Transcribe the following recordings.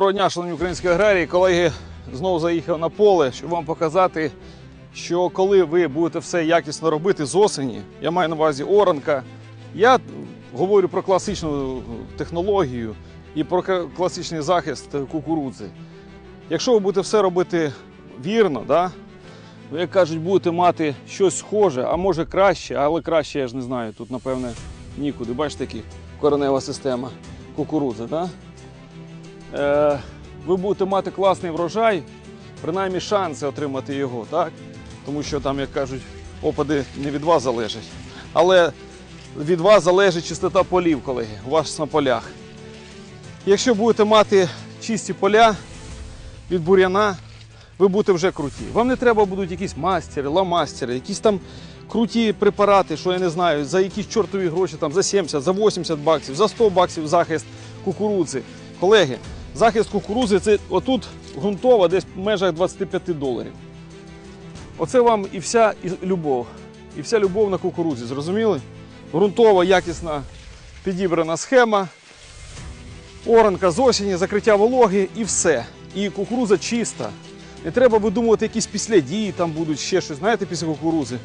Доброго дня, шановні українські аграрії. Колеги, знову заїхав на поле, щоб вам показати, що коли ви будете все якісно робити з осені, я маю на увазі оранка, я говорю про класичну технологію і про класичний захист кукурудзи. Якщо ви будете все робити вірно, да, ви, як кажуть, будете мати щось схоже, а може краще, але краще я ж не знаю. Тут, напевне, нікуди. Бачите, які коренева система кукурудзи. Да? Е, ви будете мати класний врожай, принаймні шанси отримати його, так? Тому що там, як кажуть, опади не від вас залежать. Але від вас залежить чистота полів, колеги, у вас на полях. Якщо будете мати чисті поля від бур'яна, ви будете вже круті. Вам не треба будуть якісь мастери, ламастери, якісь там круті препарати, що я не знаю, за якісь чортові гроші, там, за 70, за 80 баксів, за 100 баксів захист кукурудзи. Колеги, захист кукурудзи це отут ґрунтова десь в межах 25 доларів. Оце вам і вся любов. І вся любов на кукурудзі, зрозуміли? Ґрунтова, якісна підібрана схема, оранка з осені, закриття вологи і все. І кукурудза чиста. Не треба видумувати якісь післядії, там будуть ще щось, знаєте, після кукурудзи.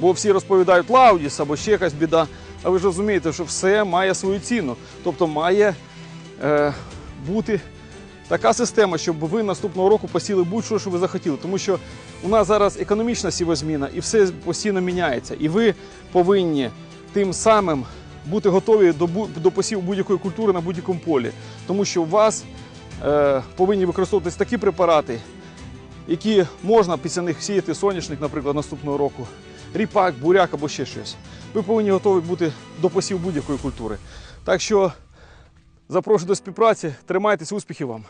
Бо всі розповідають лаудіс або ще якась біда. А ви ж розумієте, що все має свою ціну. Тобто має е, бути така система, щоб ви наступного року посіли будь-що, що ви захотіли. Тому що у нас зараз економічна сівозміна і все постійно міняється. І ви повинні тим самим бути готові до, до посіву будь-якої культури на будь-якому полі. Тому що у вас е, повинні використовуватись такі препарати, які можна після них сіяти соняшник, наприклад, наступного року, ріпак, буряк або ще щось. Ви повинні готові бути до посіву будь-якої культури. Так що запрошую до співпраці, тримайтесь, успіхів вам!